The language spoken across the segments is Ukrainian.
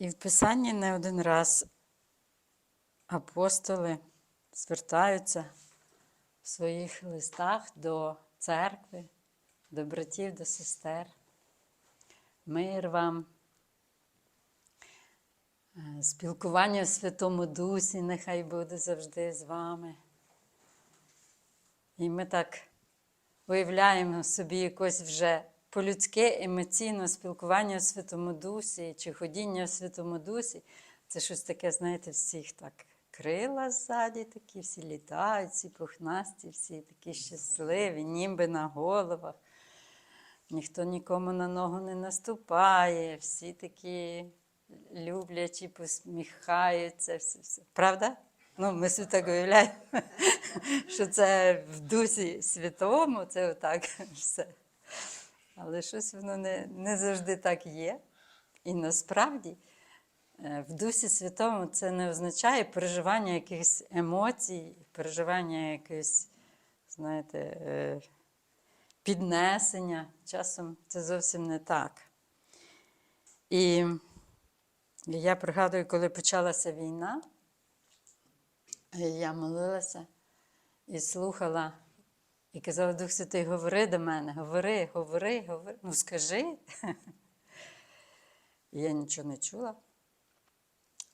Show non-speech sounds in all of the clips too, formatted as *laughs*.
І в Писанні не один раз апостоли звертаються в своїх листах до церкви, до братів, до сестер. Мир вам. Е, Спілкування в Святому Дусі нехай буде завжди з вами. І ми так уявляємо собі якось вже по-людськи емоційне спілкування в Святому Дусі чи ходіння в Святому Дусі. Це щось таке, знаєте, всіх так крила ззаді, такі всі літають, всі пухнасті, всі такі щасливі, ніби на головах. Ніхто нікому на ногу не наступає, всі такі люблячі, посміхаються. Все, все. Правда? Ну, ми собі так уявляємо, *laughs* що це в дусі святому, це отак *laughs* все. Але щось воно не, не завжди так є. І насправді е, в дусі святому це не означає переживання якихось емоцій, переживання якихось, знаєте, е, піднесення. Часом це зовсім не так. І я пригадую, коли почалася війна, я молилася і слухала, і казала, Дух Святий, говори до мене, говори, говори, говори. Ну скажи. Я нічого не чула.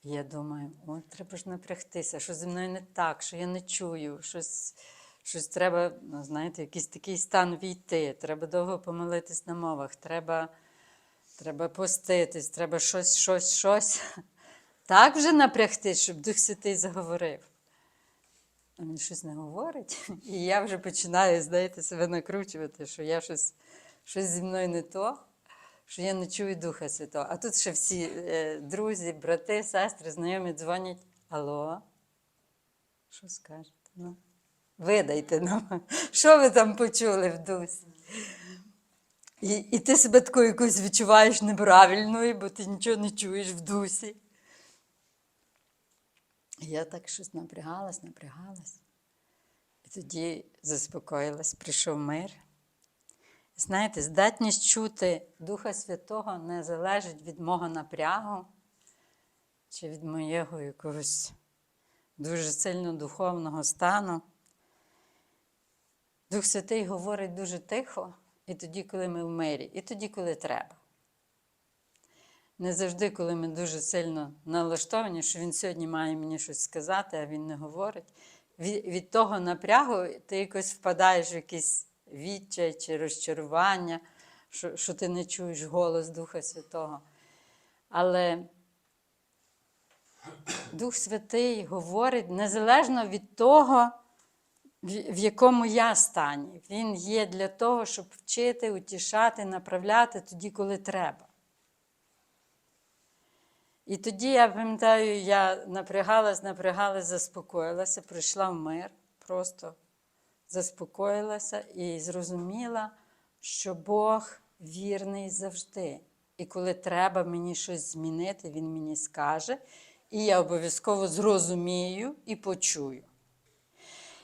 Я думаю, о, треба ж напрягтися, що зі мною не так, що я не чую, щось, щось треба, ну, знаєте, якийсь такий стан війти, треба довго помолитись на мовах, треба, треба поститись, треба щось, щось, щось. Так вже напрягтись, щоб Дух Святий заговорив. А він щось не говорить. *laughs* І я вже починаю, знаєте, себе накручувати, що я щось, щось зі мною не то, що я не чую Духа Святого. А тут ще всі е, друзі, брати, сестри, знайомі дзвонять. Алло, що скажете? Ну, видайте нам, *laughs* що ви там почули в дусі? І, і ти себе такою якось відчуваєш неправильною, бо ти нічого не чуєш в дусі. Я так щось напрягалась, напрягалась. І тоді заспокоїлась, прийшов мир. Знаєте, здатність чути Духа Святого не залежить від мого напрягу чи від моєго якогось дуже сильно духовного стану. Дух Святий говорить дуже тихо, і тоді, коли ми в мирі, і тоді, коли треба. Не завжди, коли ми дуже сильно налаштовані, що він сьогодні має мені щось сказати, а він не говорить. Від, від того напрягу ти якось впадаєш в якийсь відчай чи розчарування, що, що ти не чуєш голос Духа Святого. Але Дух Святий говорить незалежно від того, в якому я стані. Він є для того, щоб вчити, утішати, направляти тоді, коли треба. І тоді я пам'ятаю, я напрягалась, напрягалась, заспокоїлася, прийшла в мир, просто заспокоїлася і зрозуміла, що Бог вірний завжди. І коли треба мені щось змінити, Він мені скаже, і я обов'язково зрозумію і почую.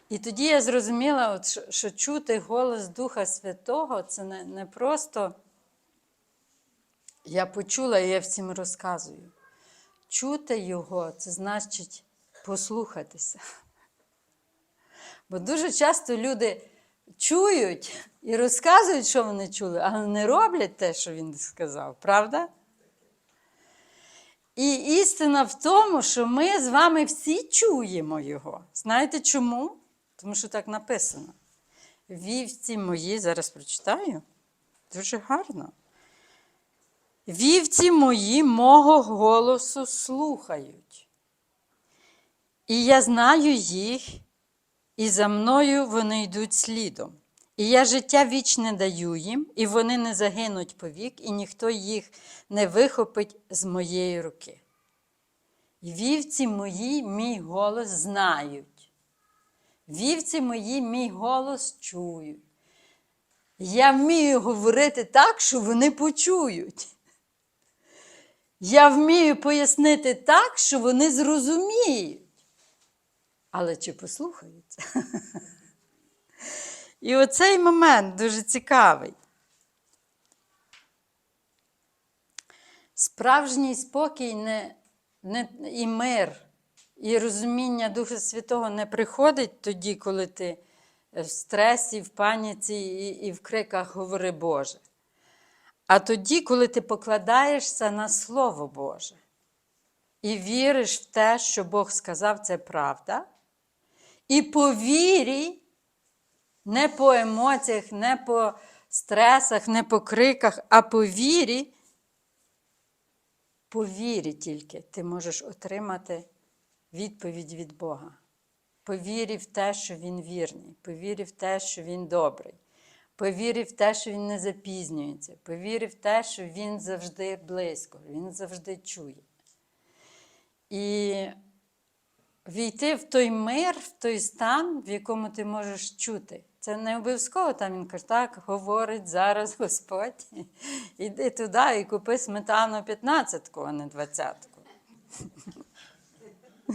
І тоді я зрозуміла, що, чути голос Духа Святого це не просто я почула і я всім розказую. Чути його це значить послухатися. Бо дуже часто люди чують і розказують, що вони чули, але не роблять те, що він сказав, правда? І істина в тому, що ми з вами всі чуємо його. Знаєте чому? Тому що так написано. Вівці мої, зараз прочитаю, дуже гарно. Вівці мої мого голосу слухають. І я знаю їх, і за мною вони йдуть слідом. І я життя вічне даю їм, і вони не загинуть повік, і ніхто їх не вихопить з моєї руки. Вівці мої мій голос знають. Вівці мої мій голос чують. Я вмію говорити так, що вони почують. Я вмію пояснити так, що вони зрозуміють. Але чи послухаються? І оцей момент дуже цікавий. Справжній спокій не, не, і мир, і розуміння Духа Святого не приходить тоді, коли ти в стресі, в паніці і, і в криках говори Боже. А тоді, коли ти покладаєшся на Слово Боже і віриш в те, що Бог сказав, це правда, і по вірі, не по емоціях, не по стресах, не по криках, а по вірі, по вірі тільки ти можеш отримати відповідь від Бога. По вірі в те, що Він вірний, по вірі в те, що Він добрий, по вірі в те, що Він не запізнюється, по вірі в те, що Він завжди близько, Він завжди чує. І війти в той мир, в той стан, в якому ти можеш чути. Це не обов'язково там він каже, так говорить зараз Господь. *laughs* Іди туди і купи сметану 15-ку, а не 20-ку. *laughs*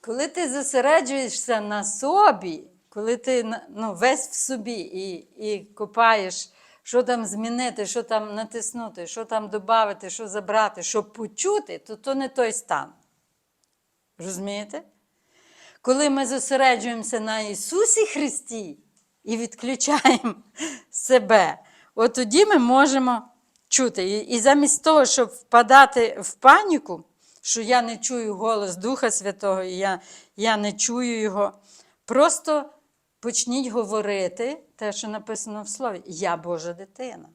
Коли ти зосереджуєшся на собі, коли ти ну, весь в собі і, і копаєш, що там змінити, що там натиснути, що там додати, що забрати, щоб почути, то то не той стан. Розумієте? Коли ми зосереджуємося на Ісусі Христі і відключаємо *laughs* себе, от тоді ми можемо чути. І, і замість того, щоб впадати в паніку, що я не чую голос Духа Святого, і я, я не чую Його, просто почніть говорити те, що написано в Слові. Я Божа дитина.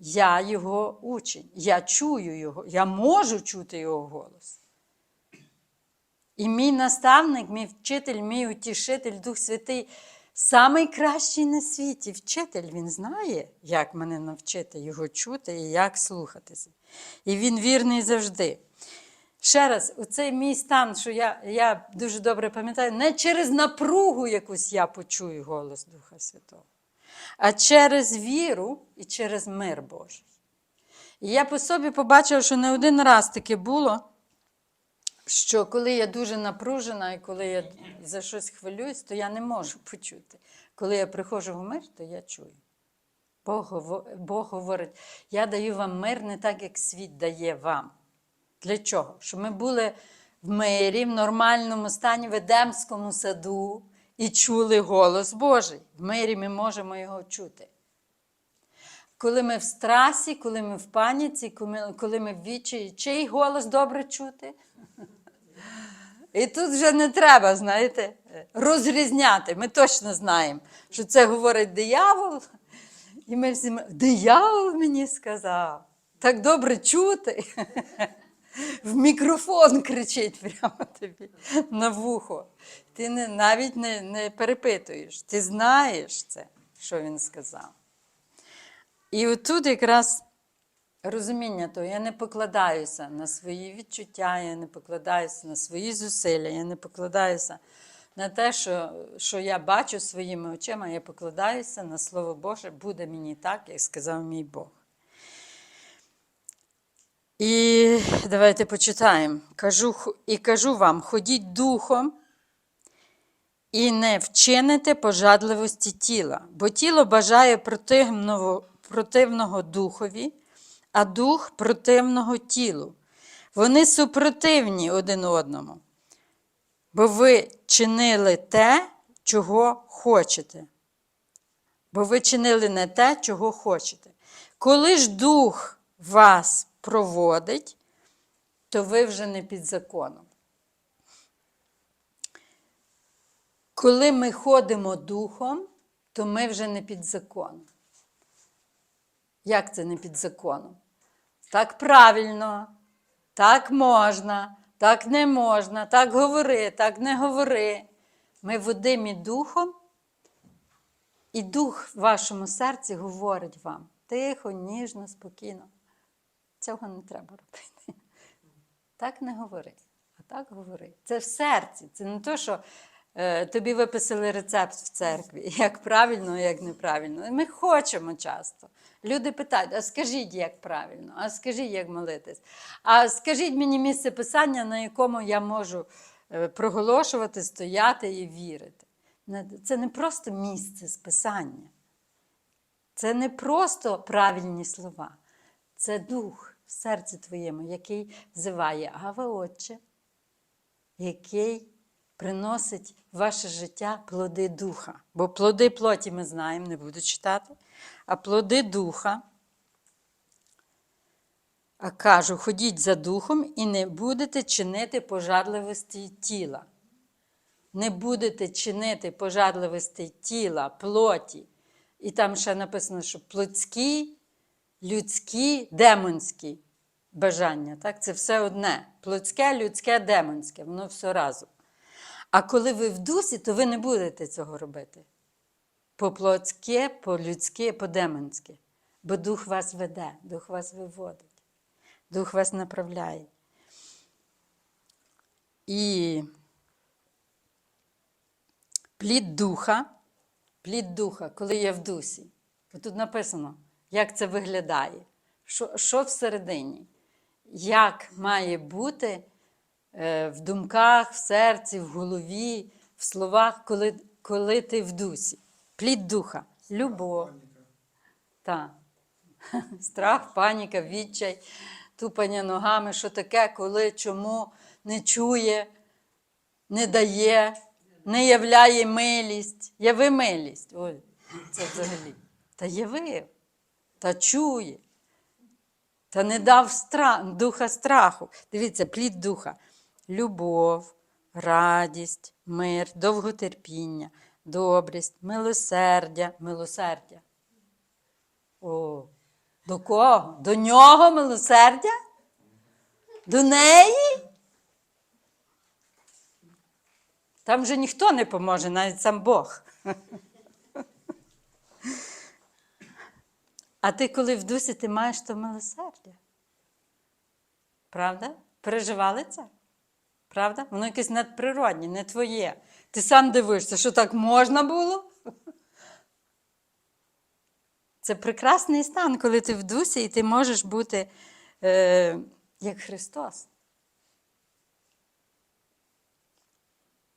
Я Його учень, я чую Його, я можу чути Його голос. І мій наставник, мій вчитель, мій утішитель, Дух Святий, самий кращий на світі вчитель. Він знає, як мене навчити його чути і як слухатися. І він вірний завжди. Ще раз, оцей мій стан, що я я дуже добре пам'ятаю, не через напругу якусь я почую голос Духа Святого, а через віру і через мир Божий. І я по собі побачила, що не один раз таке було що коли я дуже напружена і коли я за щось хвилююсь, то я не можу почути. Коли я приходжу в мир, то я чую. Бог говорить: я даю вам мир не так, як світ дає вам. Для чого? Щоб ми були в мирі, в нормальному стані, в Едемському саду і чули голос Божий. В мирі ми можемо його чути. Коли ми в страсі, коли ми в паніці, коли ми в відчаї, чий голос добре чути? І тут вже не треба, знаєте, розрізняти. Ми точно знаємо, що це говорить диявол. І ми всі, диявол мені сказав, так добре чути. В мікрофон кричить прямо тобі на вухо. Ти не, навіть не, не перепитуєш, ти знаєш це, що він сказав. І отут якраз розуміння того, я не покладаюся на свої відчуття, я не покладаюся на свої зусилля, я не покладаюся на те, що що я бачу своїми очима, я покладаюся на Слово Боже, буде мені так, як сказав мій Бог. І давайте почитаємо. Кажу, І кажу вам: ходіть духом і не вчините пожадливості тіла, бо тіло бажає противного, противного духові, а дух противного тілу. Вони супротивні один одному, бо ви чинили те, чого хочете. Бо ви чинили не те, чого хочете. Коли ж дух вас проводить, то ви вже не під законом. Коли ми ходимо духом, то ми вже не під законом. Як це не під законом? Так правильно, так можна, так не можна, так говори, так не говори. Ми водимі духом, і дух в вашому серці говорить вам тихо, ніжно, спокійно. Цього не треба робити. Так не говори, а так говори. Це в серці. Це не то, що е, тобі виписали рецепт в церкві, як правильно, як неправильно. Ми хочемо часто. Люди питають, а скажіть, як правильно, а скажіть, як молитись. А скажіть мені місце писання, на якому я можу е, проголошувати, стояти і вірити. Це не просто місце списання. Це не просто правильні слова. Це дух, в серці твоєму, який взиває Ава Отче, який приносить в ваше життя плоди духа. Бо плоди плоті ми знаємо, не буду читати, а плоди духа. А кажу, ходіть за духом і не будете чинити пожадливості тіла. Не будете чинити пожадливості тіла, плоті. І там ще написано, що плотські, людські, демонські бажання. Так? Це все одне. Плотське, людське, демонське, воно все разом. А коли ви в дусі, то ви не будете цього робити. По плотське, по людське, по демонське. Бо дух вас веде, дух вас виводить, дух вас направляє. І плід духа, плід духа, коли є в дусі. Бо тут написано, як це виглядає, що, що всередині, як має бути е, в думках, в серці, в голові, в словах, коли, коли ти в дусі. Плід духа, любов. Так. *laughs* Страх, паніка, відчай, тупання ногами, що таке, коли, чому не чує, не дає, не являє милість. Яви милість. Ой, це взагалі. Та яви, та чує. Та не дав стра... духа страху. Дивіться, плід духа. Любов, радість, мир, довготерпіння, добрість, милосердя, милосердя. О, до кого? До нього милосердя? До неї? Там же ніхто не поможе, навіть сам Бог. *laughs* А ти, коли в дусі, ти маєш то милосердя. Правда? Переживали це? Правда? Воно якесь надприроднє, не твоє. Ти сам дивишся, що так можна було? Це прекрасний стан, коли ти в дусі і ти можеш бути е, як Христос.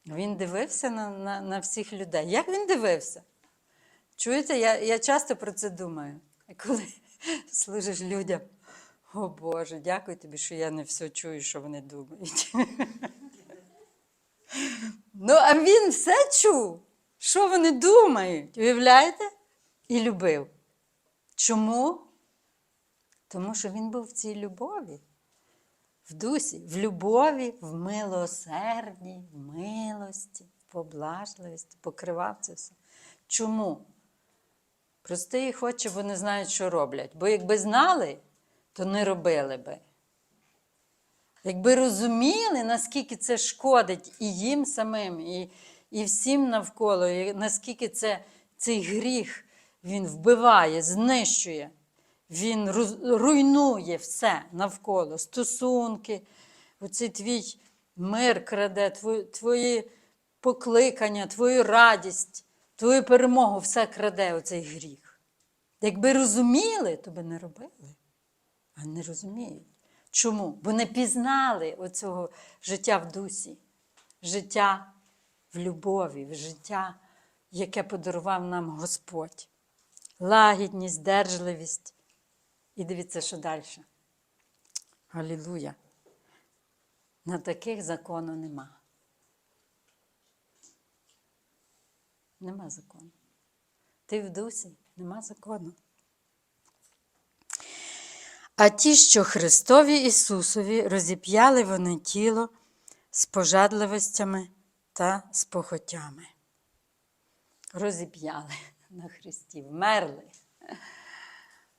Він дивився на, на, на всіх людей. Як він дивився? Чуєте, я, я часто про це думаю. *laughs* Коли служиш людям, о Боже, дякую тобі, що я не все чую, що вони думають. *laughs* Ну, а він все чув, що вони думають, уявляєте? І любив. Чому? Тому що він був в цій любові, в дусі, в любові, в милосерді, в милості, в поблажливості, покривав це все. Чому? Прости їх очі, бо не знають, що роблять. Бо якби знали, то не робили би. Якби розуміли, наскільки це шкодить і їм самим, і, і всім навколо, і наскільки це, цей гріх він вбиває, знищує, він ру- руйнує все навколо, стосунки, оцей твій мир краде, твої покликання, твою радість, твою перемогу, все краде оцей гріх. Якби розуміли, то би не робили, а не розуміють. Чому? Бо не пізнали оцього життя в дусі, життя в любові, в життя, яке подарував нам Господь. Лагідність, держливість. І дивіться, що далі. Галілуя. На таких закону нема. Нема закону. Ти в дусі, нема закону. А ті, що Христові Ісусові розіп'яли вони тіло з пожадливостями та з похотями. Розіп'яли на Христі, вмерли.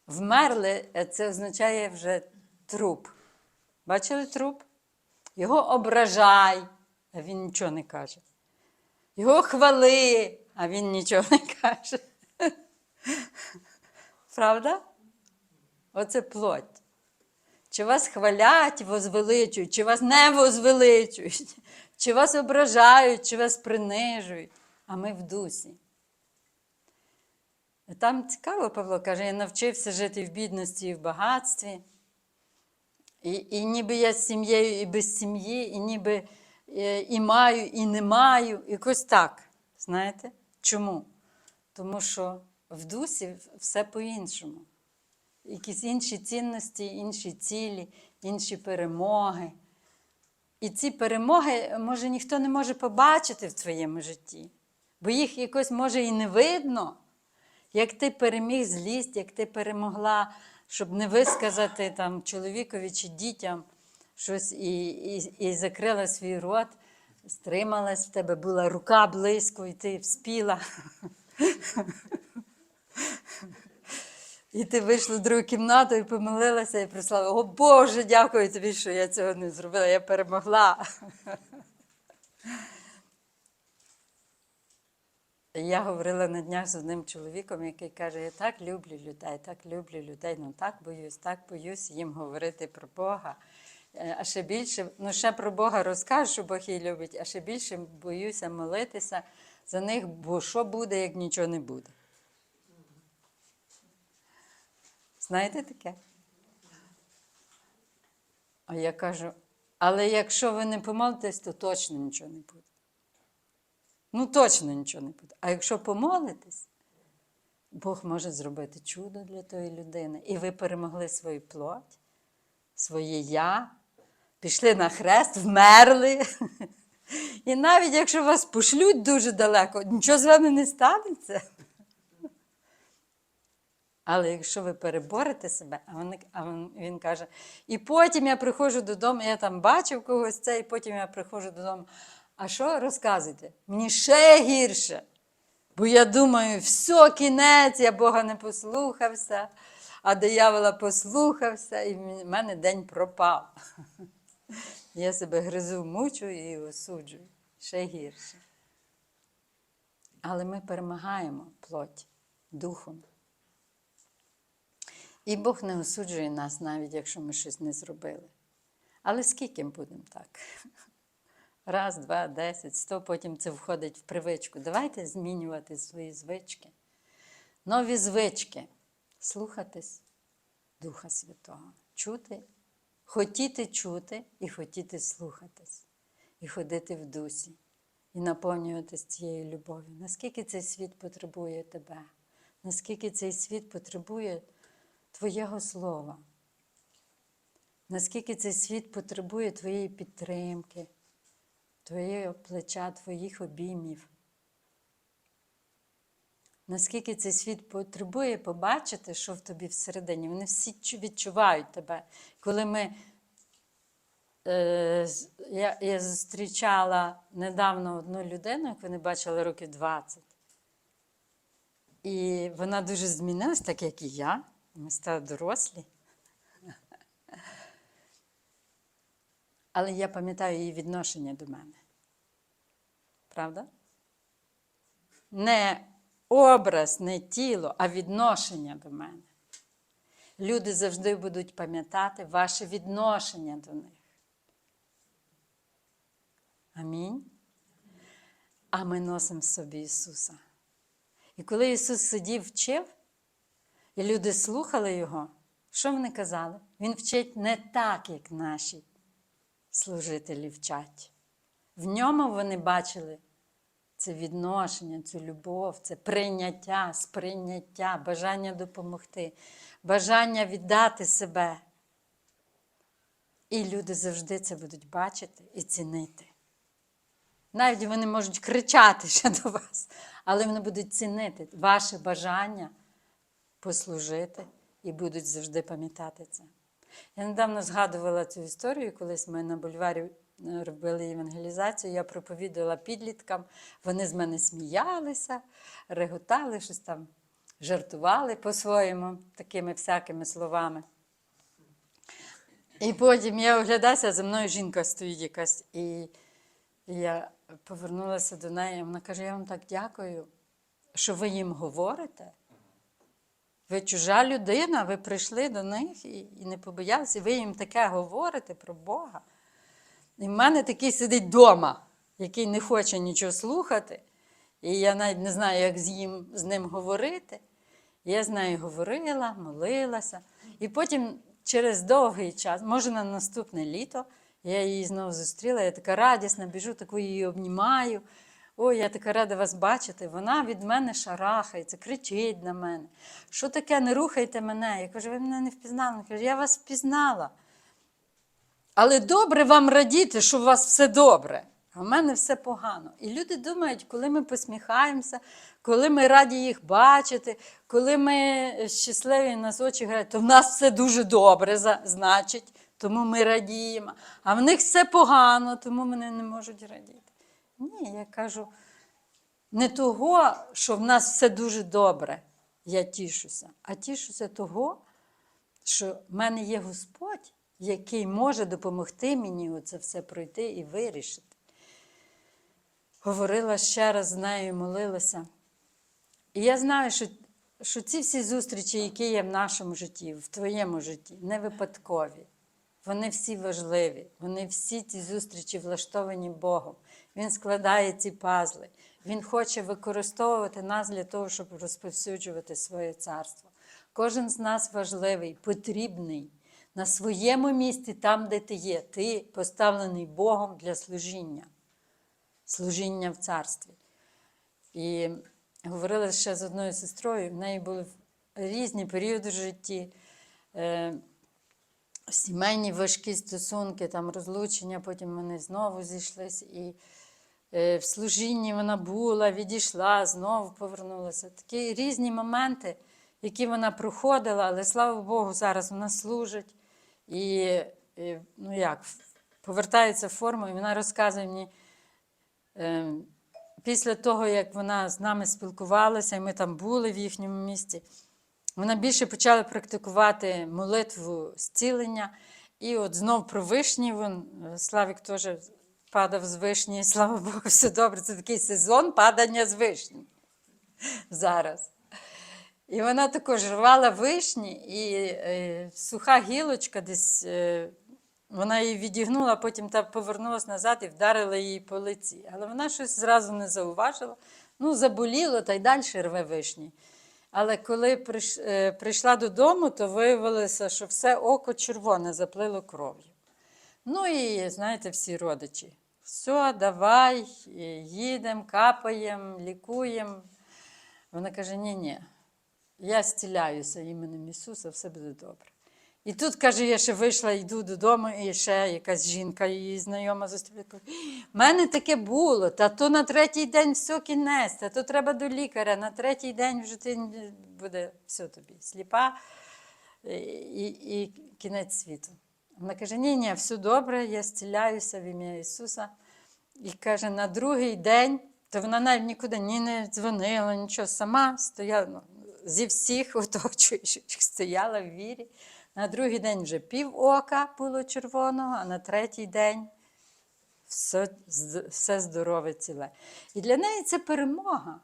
Вмерли це означає вже труп. Бачили труп? Його ображай, а він нічого не каже. Його хвали, а він нічого не каже. Правда? Оце плоть. Чи вас хвалять, возвеличують, чи вас не возвеличують, чи вас ображають, чи вас принижують, а ми в дусі. Там цікаво, Павло каже, я навчився жити в бідності і в багатстві. І, і ніби я з сім'єю і без сім'ї, і ніби е, і маю, і не маю. Якось так. Знаєте? Чому? Тому що в дусі все по-іншому. якісь інші цінності, інші цілі, інші перемоги. І ці перемоги, може, ніхто не може побачити в твоєму житті, бо їх якось може і не видно. Як ти переміг злість, як ти перемогла, щоб не висказати там чоловікові чи дітям щось і, і, і закрила свій рот, стрималась, в тебе була рука близько, і ти вспіла. І ти вийшла в другу кімнату і помолилася і прислала: О Боже, дякую тобі, що я цього не зробила, я перемогла. Я говорила на днях з одним чоловіком, який каже: Я так люблю людей, так люблю людей, ну так боюсь, так боюсь їм говорити про Бога. Е, А ще більше, ну ще про Бога розкажу, що Бог її любить, а ще більше боюся молитися за них, бо що буде, як нічого не буде. Знаєте таке? А я кажу, але якщо ви не помолитесь, то точно нічого не буде. Ну, точно нічого не буде. А якщо помолитесь, Бог може зробити чудо для тої людини. І ви перемогли свою плоть, своє я, пішли на хрест, вмерли. *laughs* І навіть якщо вас пошлють дуже далеко, нічого з вами не станеться. Але якщо ви переборете себе, а він, а він, каже, і потім я приходжу додому, я там бачив когось це, і потім я приходжу додому. А що розказуєте? Мені ще гірше. Бо я думаю, все, кінець, я Бога не послухався, а диявола послухався, і в мене день пропав. *laughs* Я себе гризу, мучу і осуджую. Ще гірше. Але ми перемагаємо плоть духом. І Бог не осуджує нас, навіть якщо ми щось не зробили. Але скільки будемо так? Раз, два, десять, сто, потім це входить в привичку. Давайте змінювати свої звички. Нові звички. Слухатись Духа Святого. Чути, хотіти чути і хотіти слухатись, і ходити в дусі, і наповнюватись цією любов'ю. Наскільки цей світ потребує тебе, наскільки цей світ потребує Твоєго слова, наскільки цей світ потребує твоєї підтримки, твоєї плеча, твоїх обіймів. Наскільки цей світ потребує побачити, що в тобі всередині. Вони всі відчувають тебе. Коли ми, е, я, я зустрічала недавно одну людину, яку не бачила років 20. І вона дуже змінилась, так як і я. Ми стали дорослі. Але я пам'ятаю її відношення до мене. Правда? Не образ, не тіло, а відношення до мене. Люди завжди будуть пам'ятати ваше відношення до них. Амінь. А ми носимо собі Ісуса. І коли Ісус сидів, вчив, і люди слухали Його, що вони казали? Він вчить не так, як наші служителі вчать. В ньому вони бачили це відношення, цю любов, це прийняття, сприйняття, бажання допомогти, бажання віддати себе. І люди завжди це будуть бачити і цінити. Навіть вони можуть кричати ще до вас, але вони будуть цінити ваше бажання послужити і будуть завжди пам'ятати це. Я недавно згадувала цю історію, колись ми на бульварі робили евангелізацію, я проповідувала підліткам, вони з мене сміялися, реготали, щось там жартували по-своєму, такими всякими словами. І потім я оглядаюся, за мною жінка стоїть якась. І я повернулася до неї, вона каже: Я вам так дякую, що ви їм говорите. Ви чужа людина, ви прийшли до них і, і не побоялися, ви їм таке говорите про Бога. І в мене такий сидить вдома, який не хоче нічого слухати. І я навіть не знаю, як з, їм, з ним говорити. Я з нею говорила, молилася. І потім через довгий час, може на наступне літо, я її знову зустріла, я така радісна, біжу, таку її обнімаю. Ой, я така рада вас бачити. Вона від мене шарахається, кричить на мене. Що таке, не рухайте мене? Я кажу, ви мене не впізнали. Вона каже, я вас впізнала. Але добре вам радіти, що у вас все добре. А в мене все погано. І люди думають, коли ми посміхаємося, коли ми раді їх бачити, коли ми щасливі нас очі грають, то в нас все дуже добре, значить, тому ми радіємо. А в них все погано, тому вони не можуть радіти. Ні, я кажу, не того, що в нас все дуже добре, я тішуся, а тішуся того, що в мене є Господь, який може допомогти мені оце все пройти і вирішити. Говорила ще раз з нею, молилася. І я знаю, що, що ці всі зустрічі, які є в нашому житті, в твоєму житті, не випадкові. Вони всі важливі, вони всі ці зустрічі влаштовані Богом. Він складає ці пазли. Він хоче використовувати нас для того, щоб розповсюджувати своє царство. Кожен з нас важливий, потрібний на своєму місці, там, де ти є. Ти поставлений Богом для служіння, служіння в царстві. І говорила ще з одною сестрою, в неї були різні періоди в житті. Е, сімейні важкі стосунки, там розлучення, потім вони знову зійшлися. І е, в служінні вона була, відійшла, знову повернулася. Такі різні моменти, які вона проходила, але слава Богу, зараз вона служить і, і ну як, повертається в форму, і вона розказує мені. Е, Після того, як вона з нами спілкувалася, і ми там були в їхньому місті, вона більше почала практикувати молитву зцілення. І от знов про вишні, вон, е, Славік теж падав з вишні, і *laughs* слава Богу, все добре. Це такий сезон падання з вишні зараз. І вона також рвала вишні, і е, суха гілочка десь. Е, вона її відігнула, потім та повернулася назад і вдарила її по лиці. Але вона щось зразу не зауважила. Ну, заболіло та й далі рве вишні. Але коли приш, е, прийшла додому, то виявилося, що все око червоне заплило кров'ю. Ну і знаєте, всі родичі. Все, давай, їдемо, капаємо, лікуємо. Вона каже: ні, ні, я стіляюся іменем Ісуса, все буде добре. І тут, каже, я ще вийшла, йду додому, і ще якась жінка, її знайома зустріла. В мене таке було, та то на третій день все кінець, та то треба до лікаря, на третій день вже ти буде все тобі, сліпа і, і, і кінець світу. Вона каже: ні, ні, все добре, я зціляюся в ім'я Ісуса. І каже, на другий день, то вона навіть нікуди ні не дзвонила, нічого, сама стояла ну, зі всіх *laughs* оточуючих стояла в вірі. На другий день вже пів ока було червоного, а на третій день все, все здорове ціле. І для неї це перемога.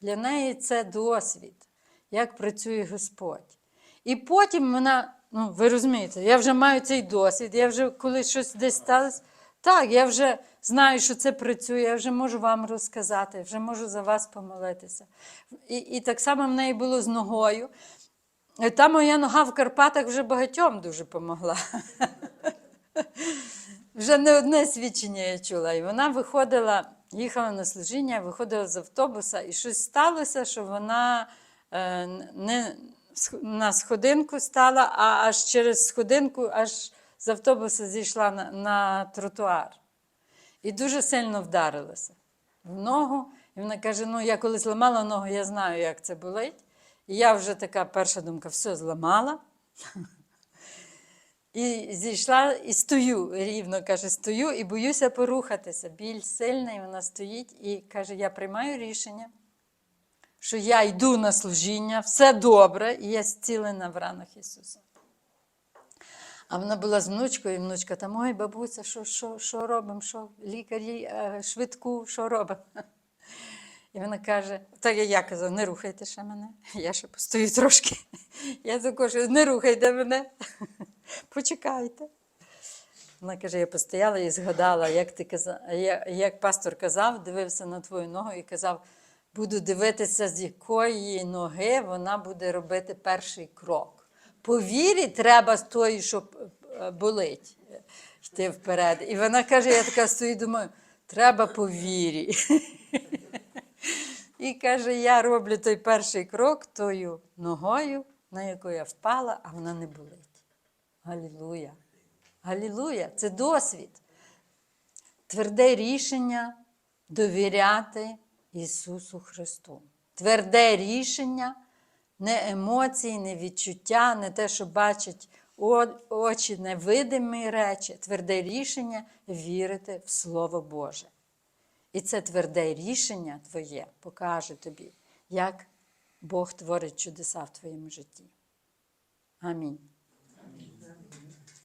Для неї це досвід, як працює Господь. І потім вона, ну ви розумієте, я вже маю цей досвід, я вже коли щось десь сталося, так, я вже знаю, що це працює, я вже можу вам розказати, вже можу за вас помолитися. І, і так само в неї було з ногою. Та моя нога в Карпатах вже багатьом дуже помогла. *laughs* Вже не одне свідчення я чула. І вона виходила, їхала на служіння, виходила з автобуса, і щось сталося, що вона е, не на сходинку стала, а аж через сходинку аж з автобуса зійшла на, на тротуар. І дуже сильно вдарилася в ногу. І вона каже: ну, я коли зламала ногу, я знаю, як це болить. І я вже така перша думка, все зламала. *laughs* І зійшла і стою рівно, каже, стою і боюся порухатися. Біль сильний, вона стоїть і каже: я приймаю рішення, що я йду на служіння, все добре, і я зцілена в ранах Ісуса. А вона була з внучкою, і внучка там, ой, бабуся, що, що, що робимо? Що лікарі, е, швидку, що робимо? І вона каже: так як я казав, не рухайте ще мене. Я ще постою трошки. Я також не рухайте мене. Почекайте. Вона каже, я постояла і згадала, як ти казав, як пастор казав, дивився на твою ногу і казав, буду дивитися, з якої ноги вона буде робити перший крок. По вірі треба з тої, що е, болить, е, йти вперед. І вона каже, я така стою, думаю, Треба по вірі. І каже, я роблю той перший крок тою ногою, на яку я впала, а вона не болить. Галілуя. Галілуя! Це досвід. Тверде рішення довіряти Ісусу Христу. Тверде рішення, не емоції, не відчуття, не те, що бачать очі, невидимі речі. Тверде рішення вірити в Слово Боже. І це тверде рішення твоє покаже тобі, як Бог творить чудеса в твоєму житті. Амінь.